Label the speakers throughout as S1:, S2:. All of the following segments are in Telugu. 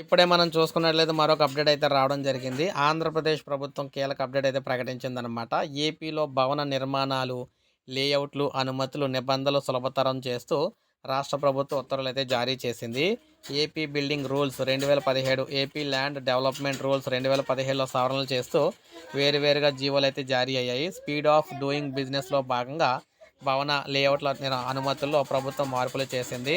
S1: ఇప్పుడే మనం చూసుకున్నట్లయితే మరొక అప్డేట్ అయితే రావడం జరిగింది. ఆంధ్రప్రదేశ్ ప్రభుత్వం కీలక అప్డేట్ అయితే ప్రకటించిందనమాట ఏపీలో భవన నిర్మాణాలు లేఅవుట్లు అనుమతులు నిబంధనలు సులభతరం చేస్తూ రాష్ట్ర ప్రభుత్వం ఉత్తర్వులు అయితే జారీ చేసింది. ఏపీ బిల్డింగ్ రూల్స్ రెండు వేల పదిహేడు ఏపీ ల్యాండ్ డెవలప్మెంట్ రూల్స్ రెండు వేల పదిహేడులో సవరణలు చేస్తూ వేరువేరుగా జీవోలు అయితే జారీ అయ్యాయి. స్పీడ్ ఆఫ్ డూయింగ్ బిజినెస్లో భాగంగా భవన లేఅవుట్ల అనుమతుల్లో ప్రభుత్వం మార్పులు చేసింది.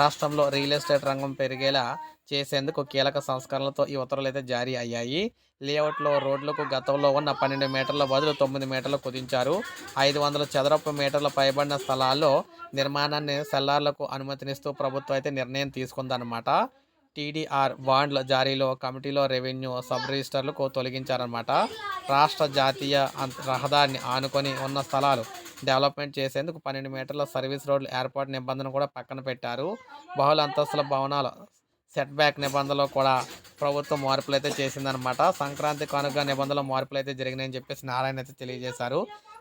S1: రాష్ట్రంలో రియల్ ఎస్టేట్ రంగం పెరిగేలా చేసేందుకు కీలక సంస్కరణలతో ఈ ఉత్తర్వులు అయితే జారీ అయ్యాయి. లేఅవుట్లో రోడ్లకు గతంలో ఉన్న పన్నెండు మీటర్ల బదులు తొమ్మిది మీటర్లు కుదించారు. ఐదు వందల చదరపు మీటర్ల పైబడిన స్థలాల్లో నిర్మాణాన్ని సెల్లార్లకు అనుమతినిస్తూ ప్రభుత్వం అయితే నిర్ణయం తీసుకుందనమాట టీడీఆర్ బాండ్ల జారీలో కమిటీలో రెవెన్యూ సబ్ రిజిస్టర్లకు తొలగించారనమాట రాష్ట్ర జాతీయ రహదారిని ఆనుకొని ఉన్న స్థలాలు డెవలప్మెంట్ చేసేందుకు పన్నెండు మీటర్ల సర్వీస్ రోడ్లు ఏర్పాటు నిబంధన కూడా పక్కన పెట్టారు. బహుళ అంతస్తుల భవనాలు సెట్ బ్యాక్ నిబంధనలో కూడా ప్రభుత్వం మార్పులు అయితే చేసిందనమాట సంక్రాంతి కానుక నిబంధనలు మార్పులు అయితే జరిగినాయని చెప్పేసి నారాయణ అయితే తెలియజేశారు.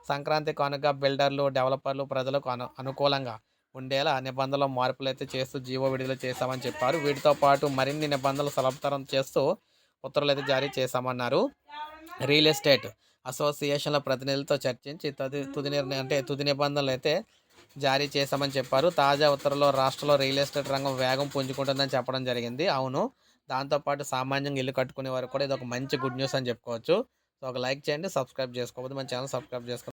S1: సంక్రాంతి కానుక బిల్డర్లు డెవలపర్లు ప్రజలకు అను అనుకూలంగా ఉండేలా నిబంధనలు మార్పులు అయితే చేస్తూ జీవో విడుదల చేశామని చెప్పారు. వీటితో పాటు మరిన్ని నిబంధనలు సులభతరం చేస్తూ ఉత్తర్వులు అయితే జారీ చేశామన్నారు. రియల్ ఎస్టేట్ అసోసియేషన్ల ప్రతినిధులతో చర్చించి తుది తుది నిర్ణయం అంటే తుది నిబంధనలు అయితే జారీ చేశామని చెప్పారు. తాజా ఉత్తర్వులో రాష్ట్రంలో రియల్ ఎస్టేట్ రంగం వేగం పుంజుకుంటుందని చెప్పడం జరిగింది. అవును దాంతోపాటు సామాన్యంగా ఇల్లు కట్టుకునే వారు కూడా ఇది ఒక మంచి గుడ్ న్యూస్ అని చెప్పుకోవచ్చు. సో ఒక లైక్ చేయండి సబ్స్క్రైబ్ చేసుకోవద్దు మన ఛానల్ సబ్స్క్రైబ్ చేసుకోండి